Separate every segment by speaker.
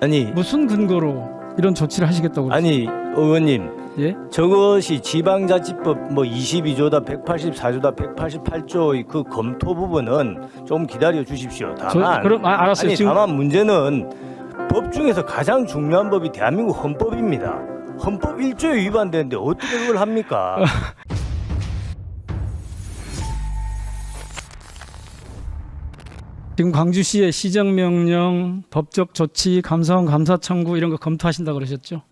Speaker 1: 아니
Speaker 2: 무슨 근거로 이런 조치를 하시겠다고?
Speaker 1: 아니 의원님
Speaker 2: 예?
Speaker 1: 저것이 지방자치법 뭐 22조다 184조다 188조의 그 검토 부분은 좀 기다려 주십시오.
Speaker 2: 저,
Speaker 1: 다만
Speaker 2: 그럼 아, 알았어요.
Speaker 1: 아니
Speaker 2: 지금
Speaker 1: 다만 문제는 법 중에서 가장 중요한 법이 대한민국 헌법입니다. 헌법 1조에 위반되는데 어떻게 그걸 합니까?
Speaker 2: 지금 광주시의 시정명령, 법적 조치, 감사원 감사 청구 이런 거 검토하신다 그러셨죠?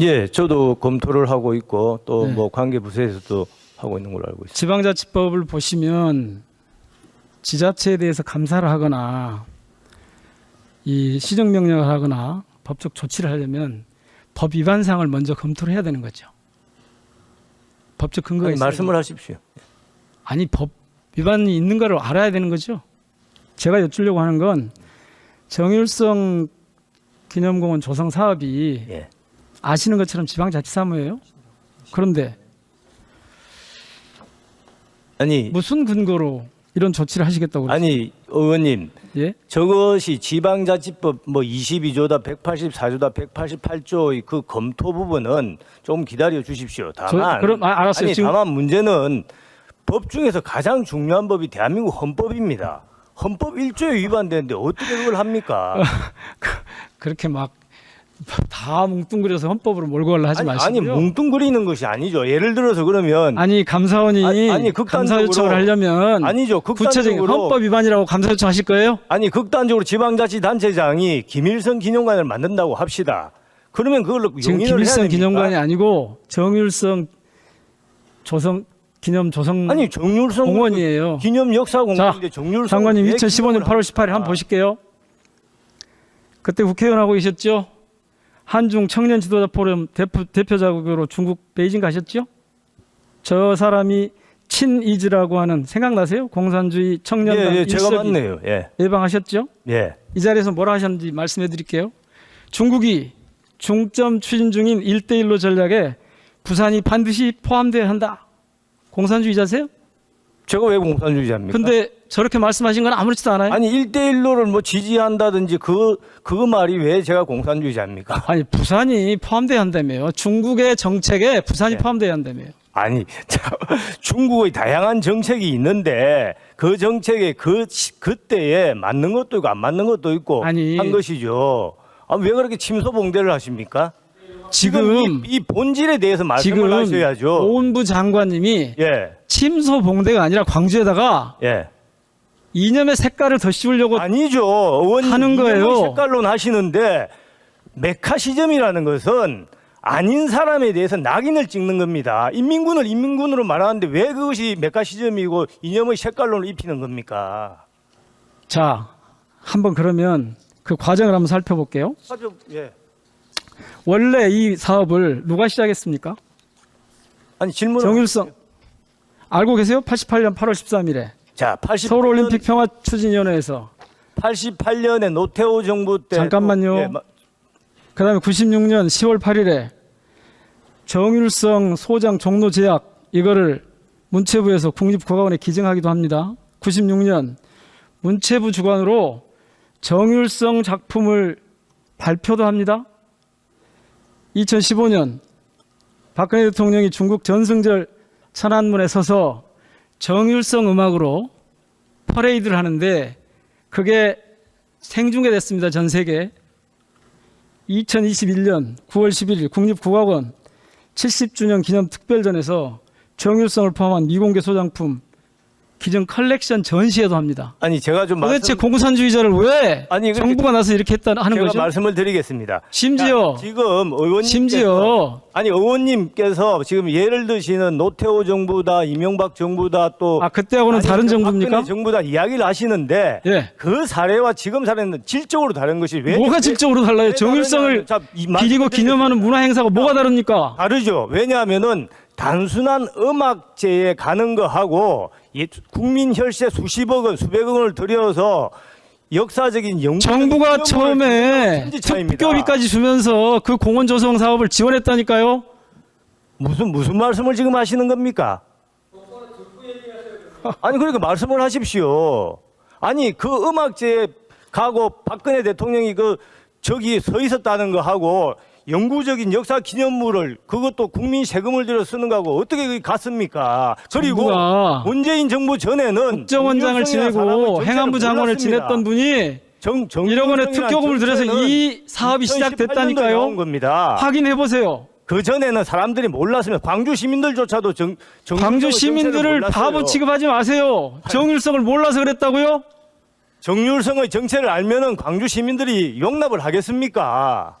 Speaker 1: 예, 저도 검토를 하고 있고 또
Speaker 2: 네.
Speaker 1: 뭐 관계 부서에서도 하고 있는 걸로 알고 있습니다.
Speaker 2: 지방자치법을 보시면 지자체에 대해서 감사를 하거나 이 시정명령을 하거나 법적 조치를 하려면 법 위반 사항을 먼저 검토를 해야 되는 거죠. 법적 근거가
Speaker 1: 아니,
Speaker 2: 있어야
Speaker 1: 말씀을 하십시오.
Speaker 2: 아니 법 위반이 있는 걸 알아야 되는 거죠. 제가 여쭈려고 하는 건 정일성 기념공원 조성 사업이
Speaker 1: 예.
Speaker 2: 아시는 것처럼 지방자치사무예요. 그런데
Speaker 1: 아니
Speaker 2: 무슨 근거로 이런 조치를 하시겠다고 그러세요?
Speaker 1: 아니 의원님
Speaker 2: 예?
Speaker 1: 저것이 지방자치법 뭐 22조다 184조다 188조의 그 검토 부분은 좀 기다려 주십시오.
Speaker 2: 저,
Speaker 1: 다만
Speaker 2: 그럼 아, 알았어요.
Speaker 1: 아니
Speaker 2: 지금
Speaker 1: 다만 문제는 법 중에서 가장 중요한 법이 대한민국 헌법입니다. 헌법 1조에 위반되는데 어떻게 그걸 합니까?
Speaker 2: 그렇게 막 다 뭉뚱그려서 헌법으로 몰고 가려 하지
Speaker 1: 아니,
Speaker 2: 마시고요.
Speaker 1: 아니 뭉뚱그리는 것이 아니죠. 예를 들어서 그러면
Speaker 2: 아니, 감사원이
Speaker 1: 아니, 아니,
Speaker 2: 감사
Speaker 1: 극단적으로-
Speaker 2: 요청을 하려면
Speaker 1: 아니죠.
Speaker 2: 구체적인
Speaker 1: 극단적으로
Speaker 2: 헌법 위반이라고 감사 요청하실 거예요?
Speaker 1: 아니 극단적으로 지방자치단체장이 김일성 기념관을 만든다고 합시다. 그러면 그걸로
Speaker 2: 지금
Speaker 1: 용인을 해야
Speaker 2: 김일성
Speaker 1: 됩니까?
Speaker 2: 기념관이 아니고 정일성 조성 기념 조성
Speaker 1: 아니 정률성
Speaker 2: 공원이에요.
Speaker 1: 기념 역사 공원인데 정률성
Speaker 2: 장관님
Speaker 1: 왜
Speaker 2: 2015년
Speaker 1: 기념을
Speaker 2: 8월 18일 한번
Speaker 1: 합니까?
Speaker 2: 보실게요. 그때 국회의원 하고 계셨죠? 한중 청년 지도자 포럼 대표, 대표 자국으로 중국 베이징 가셨죠? 저 사람이 친이즈라고 하는 생각나세요? 공산주의 청년단
Speaker 1: 예, 예, 제가
Speaker 2: 일석이
Speaker 1: 맞네요. 예,
Speaker 2: 예방하셨죠?
Speaker 1: 예.
Speaker 2: 이 자리에서 뭐라 하셨는지 말씀해 드릴게요. 중국이 중점 추진 중인 1대1로 전략에 부산이 반드시 포함돼야 한다. 공산주의자세요?
Speaker 1: 제가 왜 공산주의자입니까?
Speaker 2: 근데 저렇게 말씀하신 건 아무렇지도 않아요?
Speaker 1: 아니 1대1로를 뭐 지지한다든지 그, 그 말이 왜 제가 공산주의자입니까?
Speaker 2: 아니 부산이 포함돼야 한다며요. 중국의 정책에 부산이
Speaker 1: 네.
Speaker 2: 포함돼야 한다며요.
Speaker 1: 아니 자, 중국의 다양한 정책이 있는데 그 정책에 그 시- 그때에 맞는 것도 있고 안 맞는 것도 있고
Speaker 2: 아니.
Speaker 1: 한 것이죠. 아, 왜 그렇게 침소봉대를 하십니까?
Speaker 2: 지금,
Speaker 1: 이, 이 본질에 대해서 말씀을
Speaker 2: 지금
Speaker 1: 하셔야죠.
Speaker 2: 오은부 장관님이
Speaker 1: 예,
Speaker 2: 침소 봉대가 아니라 광주에다가
Speaker 1: 예.
Speaker 2: 이념의 색깔을 더 씌우려고
Speaker 1: 아니죠. 의원님
Speaker 2: 하는 거예요.
Speaker 1: 이념의 색깔론 하시는데 메카시즘이라는 것은 아닌 사람에 대해서 낙인을 찍는 겁니다. 인민군을 인민군으로 말하는데 왜 그것이 메카시즘이고 이념의 색깔론을 입히는 겁니까?
Speaker 2: 자 한번 그러면 그 과정을 한번 살펴볼게요.
Speaker 1: 아주 예.
Speaker 2: 원래 이 사업을 누가 시작했습니까?
Speaker 1: 아니 질문
Speaker 2: 정일성 알고 계세요? 88년 8월 13일에
Speaker 1: 자, 88년,
Speaker 2: 서울 올림픽 평화 추진위원회에서
Speaker 1: 88년에 노태우 정부 때
Speaker 2: 잠깐만요.
Speaker 1: 또, 예, 마-
Speaker 2: 그다음에 96년 10월 8일에 정일성 소장 종로 제약 이거를 문체부에서 국립국악원에 기증하기도 합니다. 96년 문체부 주관으로 정일성 작품을 발표도 합니다. 2015년 박근혜 대통령이 중국 전승절 천안문에 서서 정일성 음악으로 퍼레이드를 하는데 그게 생중계됐습니다. 전 세계. 2021년 9월 11일 국립국악원 70주년 기념 특별전에서 정일성을 포함한 미공개 소장품 기증 컬렉션 전시회도 합니다.
Speaker 1: 아니 제가 좀
Speaker 2: 도대체
Speaker 1: 말씀,
Speaker 2: 공산주의자를 왜
Speaker 1: 아니, 그렇게
Speaker 2: 정부가 나서 이렇게 했다 하는
Speaker 1: 제가
Speaker 2: 거죠?
Speaker 1: 말씀을 드리겠습니다.
Speaker 2: 심지어
Speaker 1: 자, 지금 의원님
Speaker 2: 심지어
Speaker 1: 아니 의원님께서 지금 예를 드시는 노태우 정부다 이명박 정부다 또
Speaker 2: 아 그때하고는
Speaker 1: 아니,
Speaker 2: 다른
Speaker 1: 저
Speaker 2: 정부입니까?
Speaker 1: 박근혜 정부다 이야기를 하시는데
Speaker 2: 예.
Speaker 1: 그 사례와 지금 사례는 질적으로 다른 것이 왜
Speaker 2: 뭐가
Speaker 1: 왜-
Speaker 2: 질적으로 달라요?
Speaker 1: 왜
Speaker 2: 정일성을
Speaker 1: 다르냐면, 자, 이
Speaker 2: 기리고 기념하는 문화 행사가 뭐가 다릅니까?
Speaker 1: 다르죠. 왜냐하면은 단순한 음악제에 가는 거하고 이 국민 혈세 수십억 원, 수백억 원을 들여서 역사적인 연구
Speaker 2: 정부가 처음에. 특교비까지 주면서 그 공원 조성 사업을 지원했다니까요.
Speaker 1: 무슨 무슨 말씀을 지금 하시는 겁니까? 아니 그러니까 말씀을 하십시오. 아니 그 음악제에 가고 박근혜 대통령이 그 저기 서 있었다는 거 하고 영구적인 역사 기념물을 그것도 국민 세금을 들여 쓰는 거하고 어떻게 그게 같습니까? 그리고
Speaker 2: 정부가
Speaker 1: 문재인 정부 전에는
Speaker 2: 국정원장을 지내고 행안부 장관을. 지냈던 분이
Speaker 1: 정,
Speaker 2: 1억 원의 특교금을 들여서 이 사업이 시작됐다니까요.
Speaker 1: 겁니다.
Speaker 2: 확인해 보세요.
Speaker 1: 그 전에는 사람들이 몰랐으면 광주 시민들조차도 정,
Speaker 2: 광주 시민들을. 바보 취급하지 마세요. 정일성을 몰라서 그랬다고요?
Speaker 1: 정률성의 정체를 알면은 광주 시민들이 용납을 하겠습니까?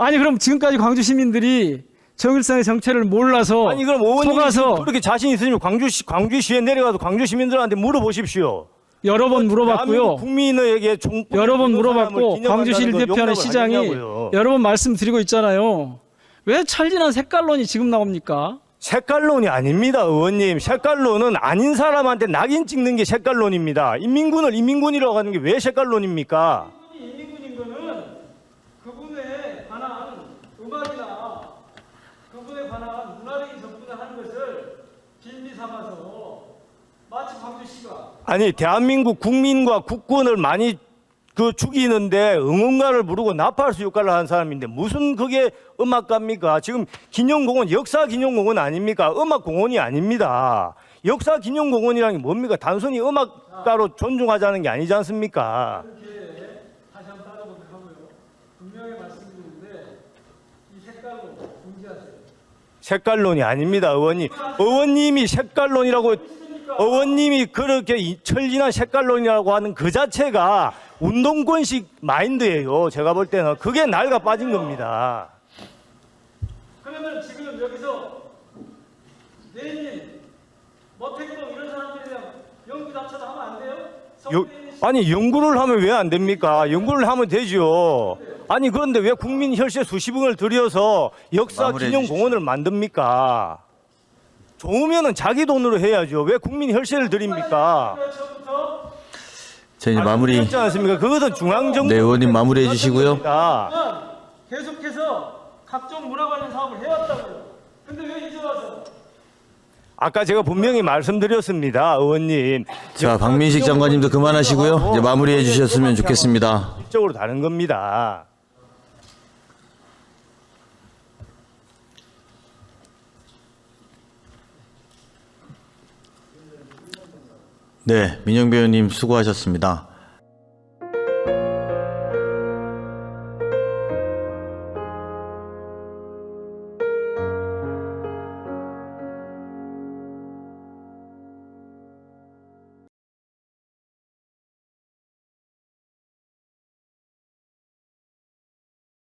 Speaker 2: 아니 그럼 지금까지 광주 시민들이 정일성의 정체를 몰라서
Speaker 1: 아니 그럼 의원님
Speaker 2: 속아서
Speaker 1: 그렇게 자신 있으면 광주시 광주시에 내려가서 광주 시민들한테 물어보십시오.
Speaker 2: 여러 번 물어봤고요.
Speaker 1: 국민에게 종,
Speaker 2: 여러 번 물어봤고 광주시를
Speaker 1: 거
Speaker 2: 대표하는 시장이
Speaker 1: 하겠냐고요.
Speaker 2: 여러 번 말씀드리고 있잖아요. 왜 찰진한 색깔론이 지금 나옵니까?
Speaker 1: 색깔론이 아닙니다, 의원님. 색깔론은 아닌 사람한테 낙인 찍는 게 색깔론입니다. 인민군을 인민군이라고 하는 게 왜 색깔론입니까?
Speaker 2: 인민군인 거는 그분에 관한 음악이나 그분에 관한 문화적인 접근을 하는 것을 빌미 삼아서 마치 광주시가
Speaker 1: 아니 대한민국 국민과 국군을 많이 그 죽이는데 응원가를 부르고 나팔수 역할을 하는 사람인데 무슨 그게 음악가입니까? 지금 기념공원 역사 기념공원 아닙니까? 음악 공원이 아닙니다. 역사 기념공원이라는 게 뭡니까? 단순히 음악가로 존중하자는 게 아니지 않습니까?
Speaker 2: 이렇게 다시 한번 따져보도록 하고요. 분명히 말씀드리는데 이
Speaker 1: 색깔론이 아닙니다, 의원님. 의원님이 색깔론이라고 의원님이 그렇게 이 철진한 색깔론이라고 하는 그 자체가 운동권식 마인드예요. 제가 볼 때는 그게 날가 빠진 겁니다.
Speaker 2: 그러면 지금 여기서 내님, 머택동 이런 사람들에 대한 연구 자체도 하면 안 돼요?
Speaker 1: 요- 아니 연구를 하면 왜 안 됩니까? 연구를 하면 되죠. 아니 그런데 왜 국민 혈세 수십억을 들여서 역사 기념 공원을 만듭니까? 좋으면은 자기 돈으로 해야죠. 왜 국민 혈세를 드립니까?
Speaker 3: 자 이제 마무리.
Speaker 1: 그렇지 않습니까? 그것은 중앙 정부.
Speaker 3: 네, 의원님 마무리해 주시고요.
Speaker 2: 그러면 계속해서 각종 문화 관련 사업을 해왔다고요. 근데 왜 이제 와서
Speaker 1: 아까 제가 분명히 말씀드렸습니다, 의원님.
Speaker 3: 자 박민식 장관님도 그만하시고요. 이제 마무리해 주셨으면 좋겠습니다.
Speaker 1: 질적으로 다른 겁니다.
Speaker 3: 네 민영배 의원님 수고하셨습니다.